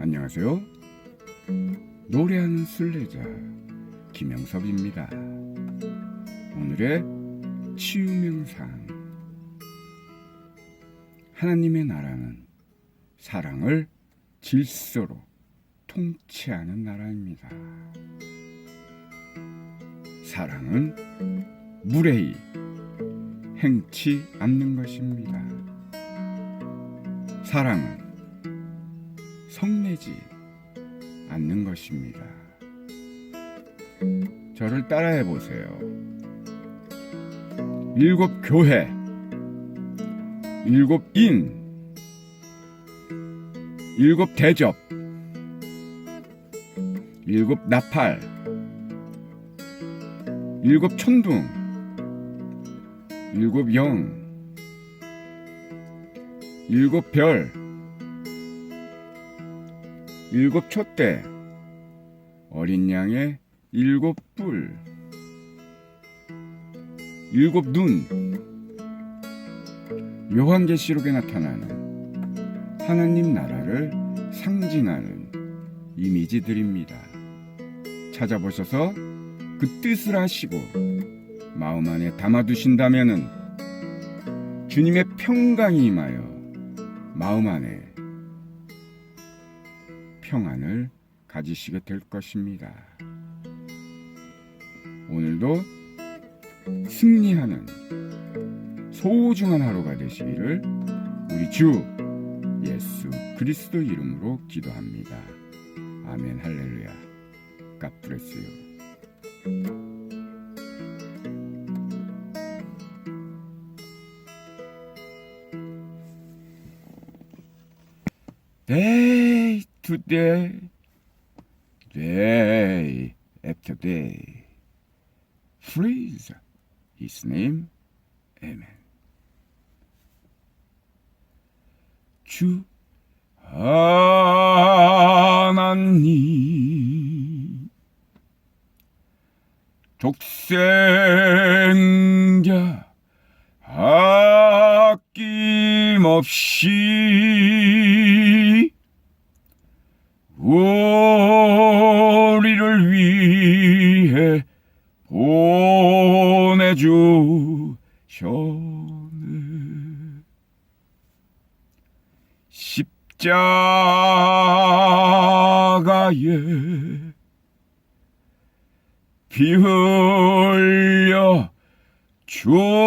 안녕하세요. 노래하는 순례자 김영섭입니다. 오늘의 치유명상 하나님의 나라는 사랑을 질서로 통치하는 나라입니다. 사랑은 무례히 행치 않는 것입니다. 사랑은 성내지 않는 것입니다. 저를 따라해 보세요. 일곱 교회, 일곱 인, 일곱 대접, 일곱 나팔, 일곱 천둥, 일곱 영, 일곱 별, 일곱 촛대, 어린 양의 일곱 뿔, 일곱 눈, 요한계시록에 나타나는 하나님 나라를 상징하는 이미지들입니다. 찾아보셔서 그 뜻을 아시고 마음 안에 담아두신다면은 주님의 평강이 임하여 마음 안에 평안을 가지시게 될 것입니다. 오늘도 승리하는 소중한 하루가 되시기를 우리 주 예수 그리스도 이름으로 기도합니다. 아멘 할렐루야. Day to day, day after day. Praise His name. Amen. 주 하나님 독생자 아낌없이 우리를 위해 보내주셨네 십자가에 피 흘려 죽으신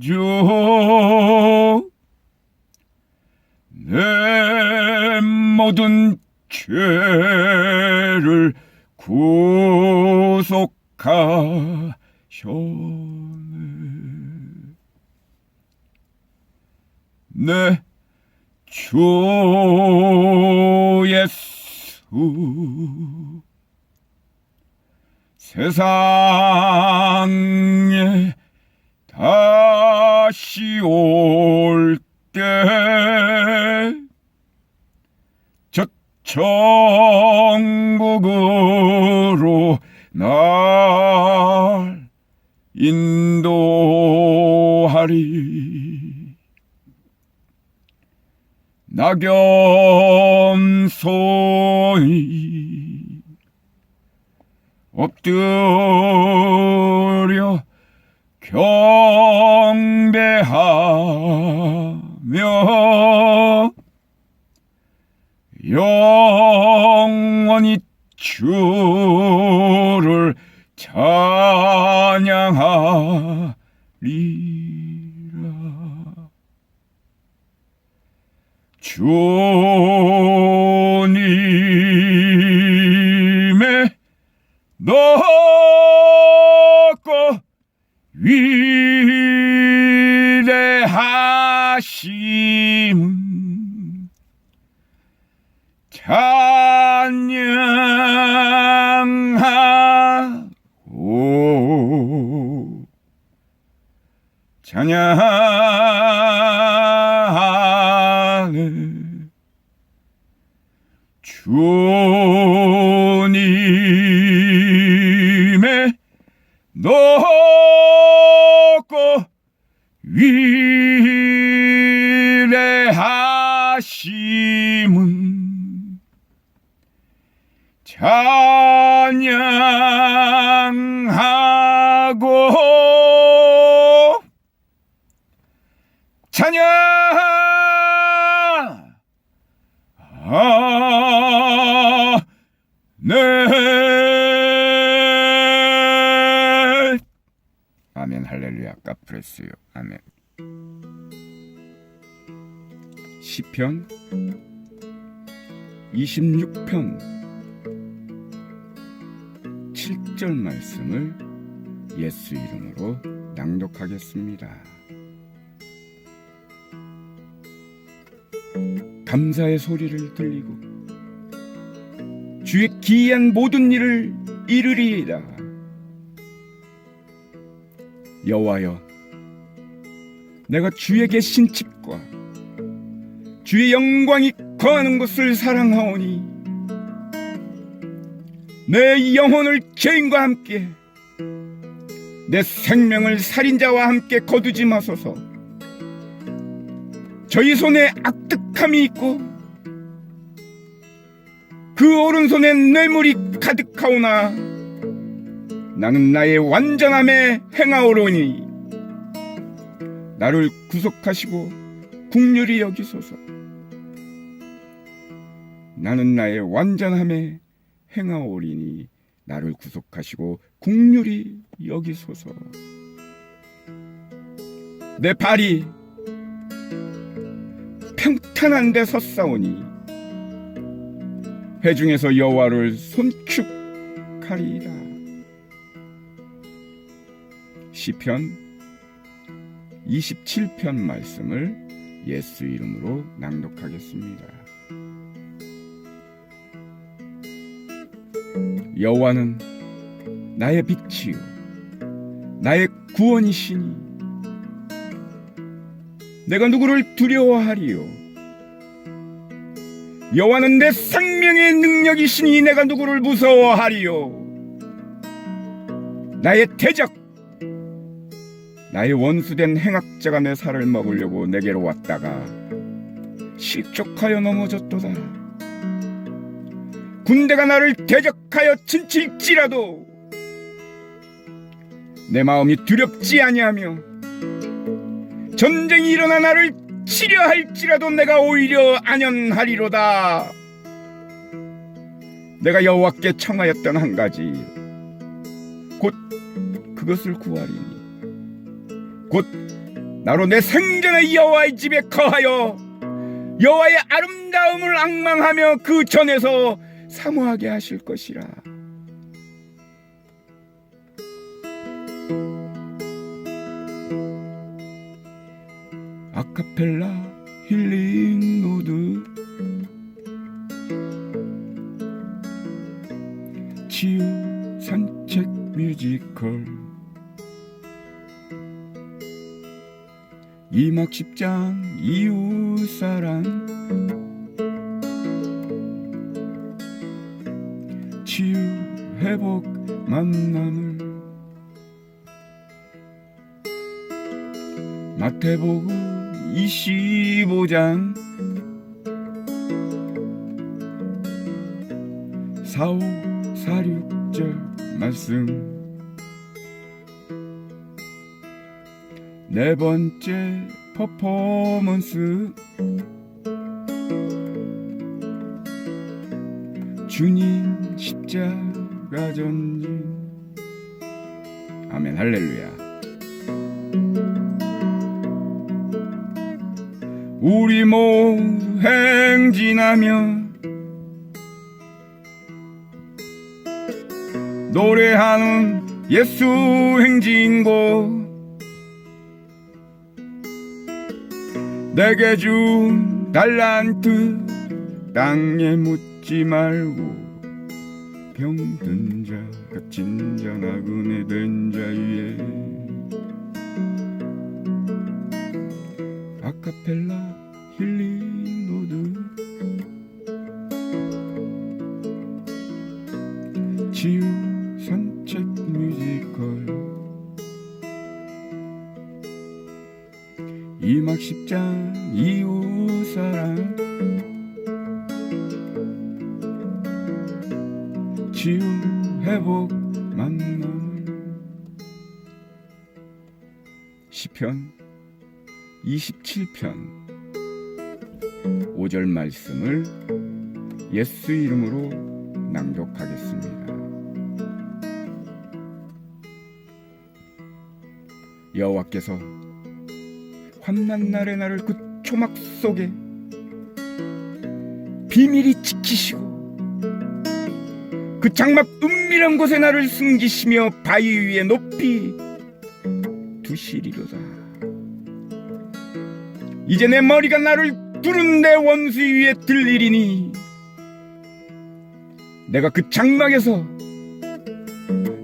주내 모든 죄를 구속하셨 내 주 예수. 세상에 다시 올 때 저 천국으로 날 인도하리 낙염소이 엎드려 경배하며 영원히 주를 찬양하리 주님의 높고 위대하심 찬양하오 찬양 주님의 높고 위례하심은 찬양하 까프레스요 아멘 시편 26편 7절 말씀을 예수 이름으로 낭독하겠습니다. 감사의 소리를 들리고 주의 기이한 모든 일을 이르리이다. 여호와여 내가 주의 계신 집과 주의 영광이 거하는 곳을 사랑하오니 내 영혼을 죄인과 함께 내 생명을 살인자와 함께 거두지 마소서. 저희 손에 악득함이 있고 그 오른손에 뇌물이 가득하오나 나는 나의 완전함에 행하오로니 나를 구속하시고 국률이 여기소서. 나는 나의 완전함에 행하오리니 나를 구속하시고 국률이 여기소서. 내 발이 평탄한 데 섰사오니 회중에서 여호와를 손축하리이다 시편 27편 말씀을 예수 이름으로 낭독하겠습니다. 여호와는 나의 빛이요 나의 구원이시니 내가 누구를 두려워하리요 여호와는 내 생명의 능력이시니 내가 누구를 무서워하리요 나의 대적 나의 원수된 행악자가 내 살을 먹으려고 내게로 왔다가 실족하여 넘어졌도다. 군대가 나를 대적하여 진칠지라도 내 마음이 두렵지 아니하며 전쟁이 일어나 나를 치려 할지라도 내가 오히려 안연하리로다. 내가 여호와께 청하였던 한 가지 곧 그것을 구하리니 곧 나로 내 생전의 여호와의 집에 거하여 여호와의 아름다움을 악망하며 그 전에서 사모하게 하실 것이라. 아카펠라 힐링 노드 치유 산책 뮤지컬 이막 10장 이웃사랑. 치유 회복 만남을. 마태복음 25장 사오 사육절 말씀 네 번째 퍼포먼스. 주님 십자가 전진. 아멘 할렐루야. 우리 모두 행진하며 노래하는 예수 행진곡 내게 준 달란트 땅에 묻지 말고 병든 자 갇힌 자 나그네 된 자 위에 아카펠라 힐링 노드. 치유 110장 이웃사랑. 지운 회복 만남. 시편 27편. 5절 말씀을 예수 이름으로 낭독하겠습니다. 여호와께서 환난 날의 나를 그 초막 속에 비밀히 지키시고 그 장막 은밀한 곳에 나를 숨기시며 바위 위에 높이 두시리로다. 이제 내 머리가 나를 두른 내 원수 위에 들리리니 내가 그 장막에서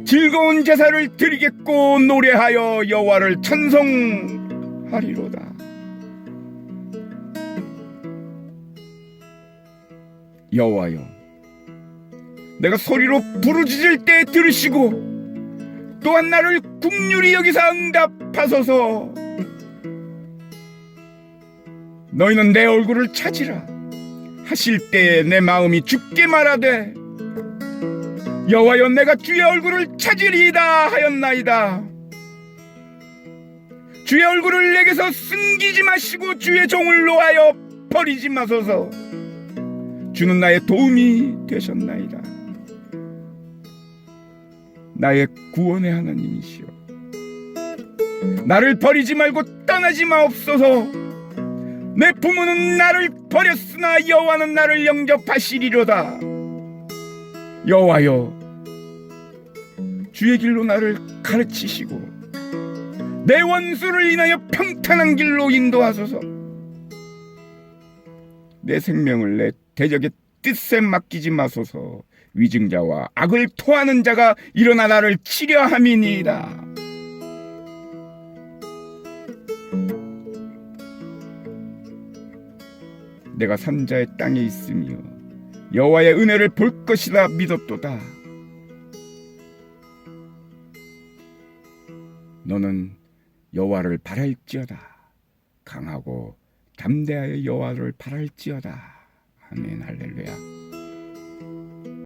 즐거운 제사를 드리겠고 노래하여 여호와를 찬송 하리로다. 여호와여, 내가 소리로 부르짖을 때 들으시고 또한 나를 국률이 여기서 응답하소서. 너희는 내 얼굴을 찾으라 하실 때내 마음이 죽게 말하되 여호와여 내가 주의 얼굴을 찾으리이다 하였나이다 주의 얼굴을 내게서 숨기지 마시고 주의 종을 놓아여 버리지 마소서. 주는 나의 도움이 되셨나이다. 나의 구원의 하나님이시여. 나를 버리지 말고 떠나지 마옵소서. 내 부모는 나를 버렸으나 여호와는 나를 영접하시리로다. 여호와여, 주의 길로 나를 가르치시고 내 원수를 인하여 평탄한 길로 인도하소서. 내 생명을 내 대적의 뜻에 맡기지 마소서. 위증자와 악을 토하는 자가 일어나 나를 치려함이니이다. 내가 산자의 땅에 있으며 여호와의 은혜를 볼 것이라 믿었도다. 너는 여호와를 바랄지어다. 강하고 담대하여 여호와를 바랄지어다. 아멘 할렐루야.